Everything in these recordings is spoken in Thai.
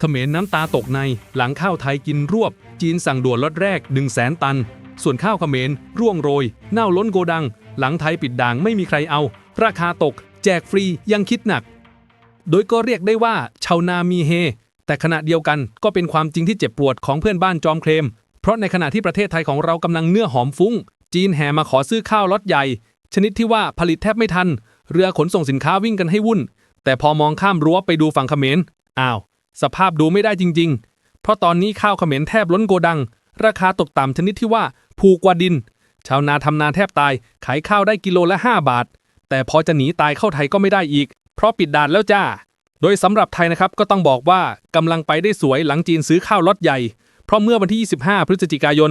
เขมรน้ำตาตกในหลังข้าวไทยกินรวบ จีนสั่งด่วนล็อตแรก 1 0 0 0 0แสนตัน ส่วนข้าวเขมรร่วงโรย เน่าล้นโกดัง หลังไทยปิดด่างไม่มีใครเอา ราคาตก แจกฟรียังคิดหนัก โดยก็เรียกได้ว่าชาวนามีเฮ แต่ขณะเดียวกันก็เป็นความจริงที่เจ็บปวดของเพื่อนบ้านจอมเคลม เพราะในขณะที่ประเทศไทยของเรากำลังเนื้อหอมฟุ้ง จีนแห่มาขอซื้อข้าวล็อตใหญ่ ชนิดที่ว่าผลิตแทบไม่ทัน เรือขนส่งสินค้าวิ่งกันให้วุ่น แต่พอมองข้ามรั้วไปดูฝั่งเขมรอ้าว สภาพดูไม่ได้จริง ๆ เพราะตอนนี้ข้าวเขมรแทบล้นโกดัง ราคาตกต่ำชนิดที่ว่าผูกกว่าดิน ชาวนาทำนาแทบตาย ขายข้าวได้กิโลละ 5 บาท แต่พอจะหนีตายเข้าไทยก็ไม่ได้อีก เพราะปิดด่านแล้วจ้า โดยสำหรับไทยนะครับก็ต้องบอกว่ากำลังไปได้สวยหลังจีนซื้อข้าวล็อตใหญ่ เพราะเมื่อวันที่ 25 พฤศจิกายน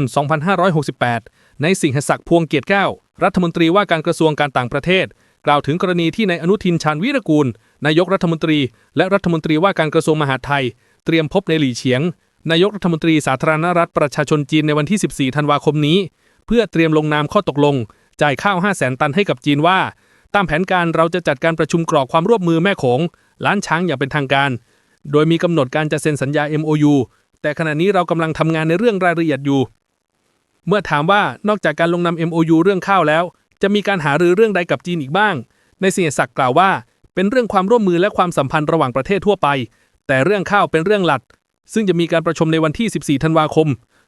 2568 ในสิงหศักดิ์พวงเกียรติแก้ว รัฐมนตรีว่าการกระทรวงการต่างประเทศ กล่าวถึงกรณีที่ในายอนุทินชาญวีรกูล นายกรัฐมนตรี และรัฐมนตรีว่าการกระทรวงมหาดไทย เตรียมพบในหลี่เฉียง นายกรัฐมนตรีสาธารณรัฐประชาชนจีนในวันที่ 14 ธันวาคมนี้ เพื่อเตรียมลงนามข้อตกลง จ่ายข้าว 5 0 0แสนตันให้กับจีนว่า ตามแผนการเราจะจัดการประชุมกรอกความร่วมมือแม่โขงล้านช้างอย่างเป็นทางการ โดยมีกำหนดการจะเซ็นสัญญา MOU แต่ขณะนี้เรากำลังทำงานในเรื่องรายละเอียดอยู่ เมื่อถามว่านอกจากการลงนำ MOU เรื่องข้าวแล้ว จะมีการหารือเรื่องใดกับจีนอีกบ้าง ในเสียศักดิ์กล่าวว่า เป็นเรื่องความร่วมมือและความสัมพันธ์ระหว่างประเทศทั่วไป แต่เรื่องข้าวเป็นเรื่องหลัก ซึ่งจะมีการประชุมในวันที่ 14 ธันวาคม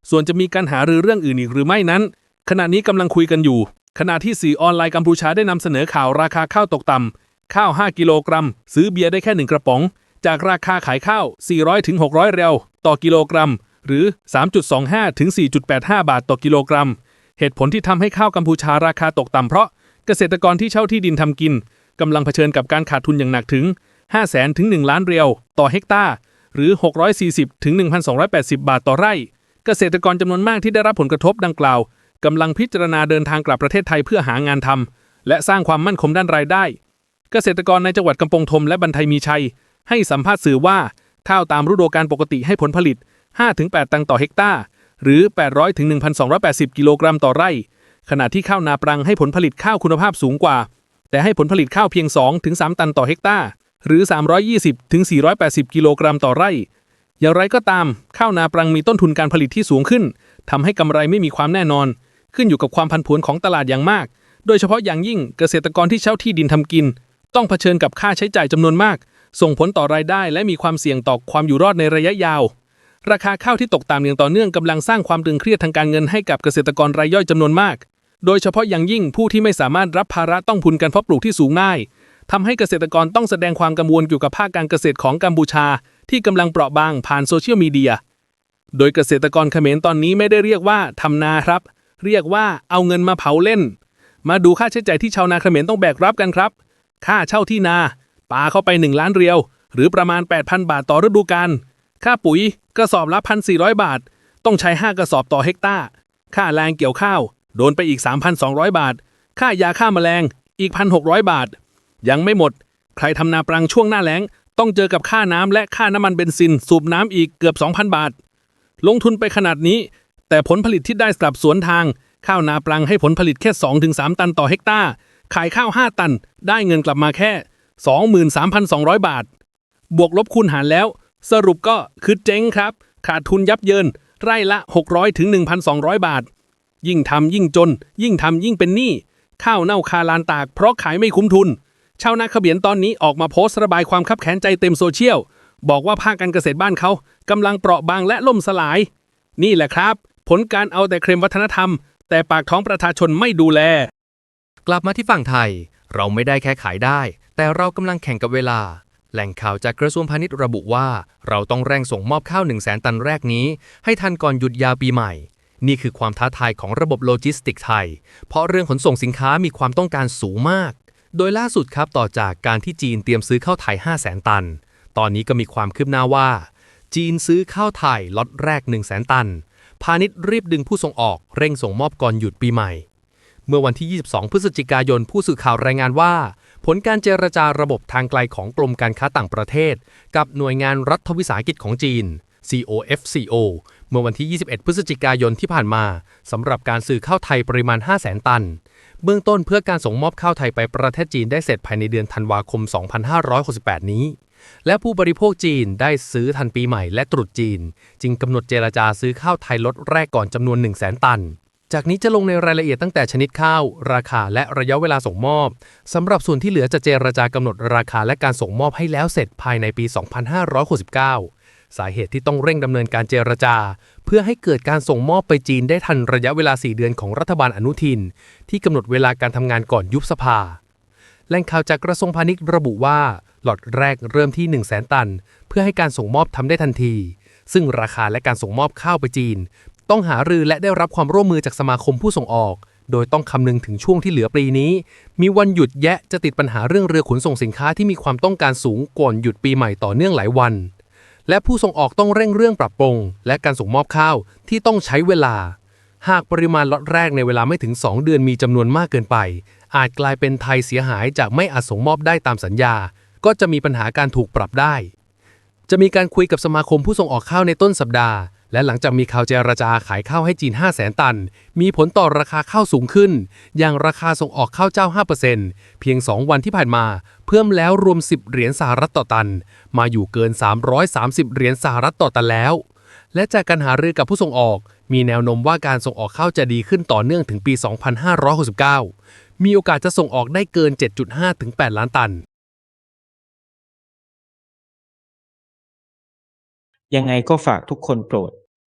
ส่วนจะมีการหารือเรื่องอื่นอีกหรือไม่นั้น ขณะนี้กำลังคุยกันอยู่ ขณะที่สื่อออนไลน์กัมพูชาได้นำเสนอข่าวราคาข้าวตกต่ำข้าว 5 กิโลกรัม ซื้อเบียร์ได้แค่ 1 กระป๋อง จากราคาขายข้าว 400ถึง600 เรียวต่อกิโลกรัม หรือ 3.25ถึง4.85 บาทต่อกิโลกรัม เหตุผลที่ทำให้ข้าวกัมพูชาราคาตกต่ำเพราะเกษตรกรที่เช่าที่ดินทำกิน กำลังเผชิญกับการขาดทุนอย่างหนักถึง 5 0 0แสนถึง 1 ล้านเรียว ต่อเฮกตาร์หรือ 640ถึง1,280 บาทต่อไร่ เกษตรกรจำนวนมากที่ได้รับผลกระทบดังกล่าวกำลังพิจารณาเดินทางกลับประเทศไทยเพื่อหางานทำและสร้างความมั่นคงด้านรายได้ เกษตรกรในจังหวัดกำปงธมและบรรทัยมีชัย ให้สัมภาษณ์สื่อว่าข้าวตามฤดูกาลปกติให้ผลผลิต 5-8 ตันต่อเฮกตาร์หรือ 800-1,280 กิโลกรัมต่อไร่ ขณะที่ข้าวนาปรังให้ผลผลิตข้าวคุณภาพสูงกว่า แต่ให้ผลผลิตข้าวเพียง 2-3 ตันต่อเฮกตาร์หรือ 320ถึง480 กิโลกรัมต่อไร่ อย่างไรก็ตาม ข้าวนาปรังมีต้นทุนการผลิตที่สูงขึ้นทำให้กำไรไม่มีความแน่นอน ขึ้นอยู่กับความผันผวนของตลาดอย่างมาก โดยเฉพาะอย่างยิ่งเกษตรกรที่เช่าที่ดินทำกิน ต้องเผชิญกับค่าใช้จ่ายจำนวนมาก ส่งผลต่อรายได้ และมีความเสี่ยงต่อความอยู่รอดในระยะยาว ราคาข้าวที่ตกต่ำอย่างต่อเนื่องกำลังสร้างความตึงเครียดทางการเงินให้กับเกษตรกรรายย่อยจำนวนมาก โดยเฉพาะอย่างยิ่งผู้ที่ไม่สามารถรับภาระต้องพุนการเพาะปลูกที่สูงง่ายทำให้เกษตรกรต้องแสดงความกังวลเกี่ยวกับภาคการเกษตรของกัมพูชา ที่กำลังเปราะบางผ่านโซเชียลมีเดีย โดยเกษตรกรเขมรตอนนี้ไม่ได้เรียกว่าทำนาครับ เรียกว่าเอาเงินมาเผาเล่น มาดูค่าใช้จ่ายที่ชาวนาเขมรต้องแบกรับกันครับ ค่าเช่าที่นาปาเข้าไป 1 ล้านเรียว หรือประมาณ 8,000 บาทต่อฤดูกาลค่าปุ๋ยกระสอบละ1,400 บาท ต้องใช้ 5 กระสอบต่อเฮกตาร์ค่าแรงเกี่ยวข้าว โดนไปอีก 3,200 บาท ค่ายาฆ่าแมลงอีก 1,600 บาท ยังไม่หมด ใครทำนาปรังช่วงหน้าแล้ง ต้องเจอกับค่าน้ำและค่าน้ำมันเบนซิน สูบน้ำอีกเกือบ 2,000 บาท ลงทุนไปขนาดนี้ แต่ผลผลิตที่ได้สลับสวนทาง ข้าวนาปรังให้ผลผลิตแค่ 2-3 ตันต่อเฮกตาร์ขายข้าว 5 ตัน ได้เงินกลับมาแค่ 23,200 บาท บวกลบคูณหารแล้ว สรุปก็คือเจ๊งครับ ขาดทุนยับเยิน ไร่ละ 600-1,200 บาท ยิ่งทำยิ่งจน ยิ่งทำยิ่งเป็นหนี้ ข้าวเน่าคาลานตากเพราะขายไม่คุ้มทุน ชาวนาเขบียนตอนนี้ออกมาโพสต์ระบายความคับแค้นใจเต็มโซเชียล บอกว่าภาคการเกษตรบ้านเขากำลังเปราะบางและล่มสลาย นี่แหละครับ ผลการเอาแต่เคลมวัฒนธรรม แต่ปากท้องประชาชนไม่ดูแล กลับมาที่ฝั่งไทย เราไม่ได้แค่ขายได้ แต่เรากำลังแข่งกับเวลาแหล่งข่าวจากกระทรวงพาณิชย์ระบุว่า เราต้องเร่งส่งมอบข้าว 1 0 0 0 0แตันแรกนี้ ให้ทันก่อนหยุดยาวปีใหม่ นี่คือความท้าทายของระบบโลจิสติกส์ไทย เพราะเรื่องขนส่งสินค้ามีความต้องการสูงมาก โดยล่าสุดครับต่อจากการที่จีนเตรียมซื้อข้าวไทย 5 0 0แสนตัน ตอนนี้ก็มีความคืบหน้าว่า จีนซื้อข้าวไทยล็อตแรก 1 0 0 0 0แสนตัน พาณิชย์รีบดึงผู้ส่งออกเร่งส่งมอบก่อนหยุดปีใหม่ เมื่อวันที่ 22 พฤศจิกายนผู้สื่อข่าวรายงานว่า ผลการเจรจาระบบทางไกลของกรมการค้าต่างประเทศ กับหน่วยงานรัฐวิสาหกิจของจีน COFCO เมื่อวันที่ 21 พฤศจิกายนที่ผ่านมาสำหรับการซื้อข้าวไทยปริมาณ 500,000 ตัน เบื้องต้นเพื่อการส่งมอบข้าวไทยไปประเทศจีนได้เสร็จภายในเดือนธันวาคม 2568 นี้ และผู้บริโภคจีนได้ซื้อทันปีใหม่และตรุษจีน จึงกำหนดเจรจาซื้อข้าวไทยลดแรกก่อนจำนวน 1 0 0 0 0แตันจากนี้จะลงในรายละเอียดตั้งแต่ชนิดข้าว ราคาและระยะเวลาส่งมอบสำหรับส่วนที่เหลือจะเจรจากำหนดราคาและการส่งมอบให้แล้วเสร็จภายในปี 2569 สาเหตุที่ต้องเร่งดำเนินการเจรจา เพื่อให้เกิดการส่งมอบไปจีนได้ทันระยะเวลา 4 เดือนของรัฐบาลอนุทิน ที่กำหนดเวลาการทำงานก่อนยุบสภาแหล่งข่าวจากกระทรวงพาณิชย์ระบุว่าหลอดแรกเริ่มที่ 1 0 0 0 0แตัน เพื่อให้การส่งมอบทำได้ทันที ซึ่งราคาและการส่งมอบข้าวไปจีน ต้องหารือและได้รับความร่วมมือจากสมาคมผู้ส่งออก โดยต้องคำนึงถึงช่วงที่เหลือปีนี้ มีวันหยุดแยะจะติดปัญหาเรื่องเรือขนส่งสินค้าที่มีความต้องการสูงก่อนหยุดปีใหม่ต่อเนื่องหลายวัน และผู้ส่งออกต้องเร่งเรื่องปรับปรุง และการส่งมอบข้าวที่ต้องใช้เวลา หากปริมาณล็อตแรกในเวลาไม่ถึง 2 เดือนมีจำนวนมากเกินไป อาจกลายเป็นไทยเสียหายจากไม่อาจส่งมอบได้ตามสัญญา ก็จะมีปัญหาการถูกปรับได้ จะมีการคุยกับสมาคมผู้ส่งออกข้าวในต้นสัปดาห์ และหลังจากมีข่าวเจรจาขายข้าวให้จีน 5 0 0แสนตัน มีผลต่อราคาข้าวสูงขึ้น อย่างราคาส่งออกข้าวเจ้า 5%เพียง 2 วันที่ผ่านมา เพิ่มแล้วรวม 10 เหรียญสหรัฐต่อตัน มาอยู่เกิน 330 เหรียญสหรัฐต่อตันแล้ว และจากการหารือกับผู้ส่งออก มีแนวโน้มว่าการส่งออกข้าวจะดีขึ้นต่อเนื่องถึงปี 2569 มีโอกาสจะส่งออกได้เกิน 7.5 ถึง 8 ล้านตันยังไงก็ฝากทุกคนโปรด